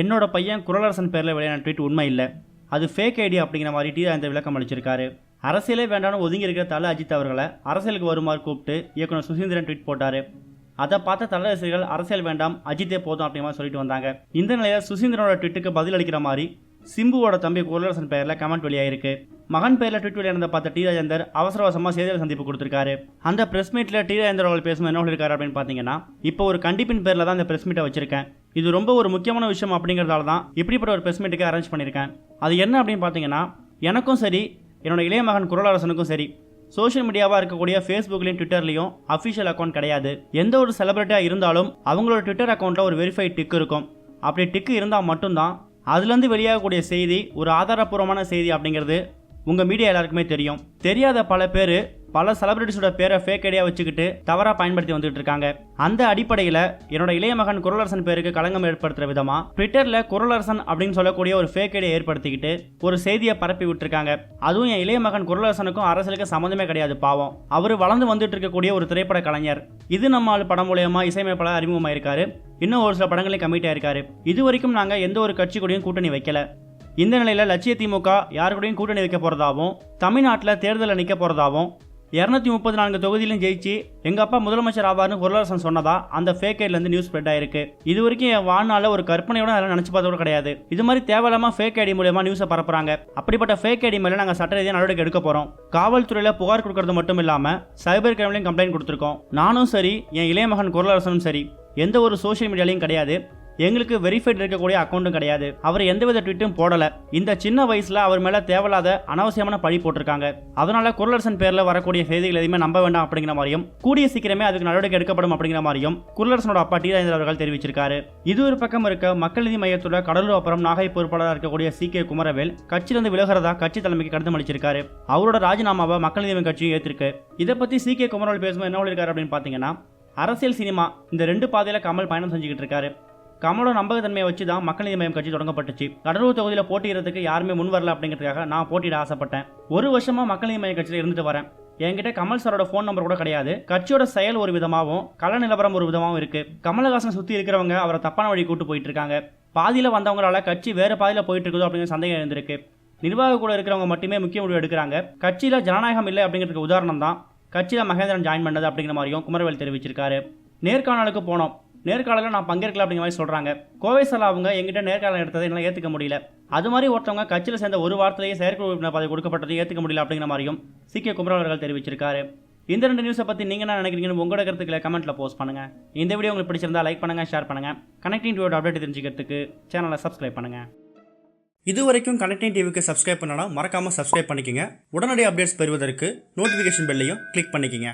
என்னோட பையன் குரலரசன் பேரில் வெளியான ட்வீட் உண்மை இல்லை. அது ஃபேக் ஐடி அப்படிங்கிற மாதிரி டி விளக்கம் அளிச்சிருக்காரு. அரசியலே வேண்டாம்னு ஒதுங்கி இருக்கிற தல அஜித் அவர்களை அரசியலுக்கு வருமாறு கூப்பிட்டு இயக்குனர் சுசீந்திரன் ட்வீட் போட்டார். அதை பார்த்த தல ரசிகர்கள் அரசியல் வேண்டாம் அஜித்தே போதும் அப்படிங்கிற மாதிரி சொல்லிட்டு வந்தாங்க. இந்த நிலையில் சுசீந்திரனோட ட்விட்டுக்கு பதில் அளிக்கிற மாதிரி சிம்புவோட தம்பி குரலரசன் பெயரில் கமெண்ட் வெளியாயிருக்கு. மகன் பேரில் ட்விட் வெளியானதை பார்த்த டி ராஜேந்தர் அவசர அவசரமாக செய்தியாளர் சந்திப்பு கொடுத்துருக்காரு. அந்த பிரஸ் மீட்டில் டி ராஜேந்தர் அவர்கள் பேசும்போது என்ன சொல்லியிருக்காரு அப்படின்னு பார்த்தீங்கன்னா இப்போ ஒரு கண்டிப்பின் பேரில் தான் இந்த பிரஸ் மீட்டை வச்சிருக்கேன். இது ரொம்ப ஒரு முக்கியமான விஷயம் அப்படிங்கிறதால தான் இப்படிப்பட்ட ஒரு பிரஸ் மீட்டுக்கு அரேஞ்ச் பண்ணியிருக்கேன். அது என்ன அப்படின்னு பார்த்தீங்கன்னா எனக்கும் சரி என்னோட இளைய மகன் குரலரசனுக்கும் சரி சோஷியல் மீடியாவாக இருக்கக்கூடிய ஃபேஸ்புக்லையும் ட்விட்டர்லையும் அஃபிஷியல் அக்கௌண்ட் கிடையாது. எந்த ஒரு செலிபிரிட்டியாக இருந்தாலும் அவங்களோட ட்விட்டர் அக்கௌண்ட்டில் ஒரு வெரிஃபைட் டிக் இருக்கும். அப்படி டிக்கு இருந்தால் மட்டும்தான் அதுலேருந்து வெளியாகக்கூடிய செய்தி ஒரு ஆதாரப்பூர்வமான செய்தி அப்படிங்கிறது உங்கள் மீடியா எல்லாருக்குமே தெரியும். தெரியாத பல பேர் பல செலிபிரிட்டிஸோட பேரை ஃபேக் ஐடியா வச்சுக்கிட்டு தவறாக பயன்படுத்தி வந்துட்டு இருக்காங்க. அந்த அடிப்படையில் என்னோட இளைய மகன் குரலரசன் பேருக்கு களங்கம் ஏற்படுத்துகிற விதமாக ட்விட்டரில் குரலரசன் அப்படின்னு சொல்லக்கூடிய ஒரு ஃபேக் ஐடியா ஏற்படுத்திக்கிட்டு ஒரு செய்தியை பரப்பி விட்டுருக்காங்க. அதுவும் என் இளைய மகன் குரலரசனுக்கும் அரசியலுக்கு சம்மந்தமே கிடையாது பாவம். அவர் வளர்ந்து வந்துட்டு இருக்கக்கூடிய ஒரு திரைப்பட கலைஞர். இது நம்மால் படம் மூலயமா இசையமைப்பாளர் அறிமுகமாயிருக்காரு இன்னும் ஒரு சில படங்களையும் கமிட் ஆயிருக்காரு. இது வரைக்கும் நாங்கள் எந்த ஒரு கட்சி கூடயும் கூட்டணி வைக்கல. இந்த நிலையில் லட்சிய திமுக யார் கூடயும் கூட்டணி வைக்க போகிறதாவும் தமிழ்நாட்டில் தேர்தலில் நிற்க போகிறதாவும் இரநூத்தி முப்பத்தி நான்கு தொகுதியிலும் ஜெயிச்சு எங்கள் அப்பா முதலமைச்சர் ஆவார்னு குரலரசன் சொன்னதா அந்த ஃபேக் ஐடிலேருந்து நியூஸ் ஸ்ப்ரெட் ஆயிருக்கு. இது வரைக்கும் என் வாழ்நாளில் ஒரு கற்பனையோட அதெல்லாம் நினச்சி பார்த்தது கூட கிடையாது. இது மாதிரி தேவையில்லாம ஃபேக் ஐடி மூலயமா நியூஸை பரப்புறாங்க. அப்படிப்பட்ட ஃபேக் ஐடி மேலே நாங்கள் சட்ட ரீதியாக நடவடிக்கை எடுக்க போகிறோம் காவல்துறையில் புகார் கொடுக்கறது மட்டும் இல்லாமல் சைபர் கிரைம்லையும் கம்ப்ளைண்ட் கொடுத்துருக்கோம். நானும் சரி என் இளைய மகன் குரலரசனும் சரி. எந்த ஒரு சோஷியல் மீடியாலையும் கிடையாது. எங்களுக்கு வெரிஃபைட் இருக்கக்கூடிய அக்கௌண்ட்டும் கிடையாது. அவர் எந்தவித ட்வீட்டும் போடல. இந்த சின்ன வயசுல அவர் மேல தேவையில்லாத அனாவசியமான பழி போட்டிருக்காங்க. அதனால குரலரசன் பேர்ல வரக்கூடிய செய்திகள் எதுவுமே நம்ப வேண்டாம் அப்படிங்கிற மாதிரியும் கூடிய சீக்கிரமே அதுக்கு நடவடிக்கை எடுக்கப்படும் அப்படிங்கிற மாதிரியும் குரலரசனோட அப்பா டி ராஜேந்திர அவர்கள் தெரிவிச்சிருக்காரு. இது ஒரு பக்கம் இருக்க மக்கள் நீதி மையத்தோட கடலூர் அப்புறம் நாகை பொறுப்பாளராக இருக்கக்கூடிய சி கே குமரவேல் கட்சியிலிருந்து விலகிறதா கட்சி தலைமைக்கு கடிதம் அளிச்சிருக்காரு அவரோட ராஜினாமாவை மக்கள் நீதி கட்சியும் ஏற்றிருக்கு இதை பத்தி சி கே குமரவேல் பேசும்போது என்ன சொல்லியிருக்காரு அப்படின்னு பார்த்தீங்கன்னா அரசியல் சினிமா இந்த ரெண்டு பாதையில கமல் பயணம் செஞ்சுக்கிட்டு இருக்காரு. கமலோட நம்பகத்தன்மையை வச்சு தான் மக்கள் நீதி மையம் கட்சி தொடங்கப்பட்டுச்சு. கடலூர் தொகுதியில் போட்டியிடறதுக்கு யாருமே முன் வரல அப்படிங்கிறதுக்காக நான் போட்டியிட ஆசைப்பட்டேன். ஒரு வருஷமா மக்கள் நீதி மய்ய கட்சியில் இருந்துட்டு வரேன். என்கிட்ட கமல் சாரோட ஃபோன் நம்பர் கூட கிடையாது. கட்சியோட செயல் ஒரு விதமாகவும் கள நிலவரம் ஒரு விதமாகவும் இருக்கு. கமலஹாசன் சுற்றி இருக்கிறவங்க அவரை தப்பான வழி கூட்டு போயிட்டு இருக்காங்க. பாதியில் வந்தவங்களால கட்சி வேறு பாதியில் போயிட்டு இருக்குதோ அப்படிங்கிற சந்தேகம் இருந்திருக்கு நிர்வாக கூட இருக்கிறவங்க மட்டுமே முக்கிய முடிவு எடுக்கிறாங்க. கட்சியில் ஜனநாயகம் இல்லை அப்படிங்கிறதுக்கு உதாரணம் தான் கட்சியில் மகேந்திரன் ஜாயின் பண்ணது அப்படிங்கிற மாதிரியும் குமரவேல் தெரிவிச்சிருக்காரு. நேர்காணலுக்கு போனோம். நேர்காணலில் நான் பங்கேற்கல அப்படிங்கிற மாதிரி சொல்கிறாங்க கோவை சார் அவங்க எங்கிட்ட நேர்காணல் எடுத்ததை என்னால் ஏற்றுக்க முடியல. அது மாதிரி ஒருத்தவங்க கட்சியில் சேர்ந்த ஒரு வாரத்திலேயே செயற்குழு உறுப்பினர் பதவி கொடுக்கப்பட்டதை ஏற்றுக்க முடியல அப்படிங்கிற மாதிரியும் சி. கே. குமரன் அவர்கள் தெரிவிச்சிருக்காரு. இந்த ரெண்டு நியூஸை பற்றி நீங்கள் என்ன நினைக்கிறீங்கன்னு உங்களோட கருத்துக்களை கமெண்ட்டில் போஸ்ட் பண்ணுங்கள் இந்த வீடியோ உங்களுக்கு பிடிச்சிருந்தா லைக் பண்ணுங்கள் ஷேர் பண்ணுங்கள் கனெக்டிங் டிவியோட அப்டேட் தெரிஞ்சுக்கிறதுக்கு சேனலை சப்ஸ்கிரைப் பண்ணுங்கள் இது வரைக்கும் கனெக்டிங் டிவிக்கு சப்ஸ்கிரைப் பண்ணனா மறக்காமல் சப்ஸ்கிரைப் பண்ணிக்கங்க. உடனடி அப்டேட்ஸ் பெறுவதற்கு நோட்டிஃபிகேஷன் பெல்லையும் கிளிக் பண்ணிக்கோங்க.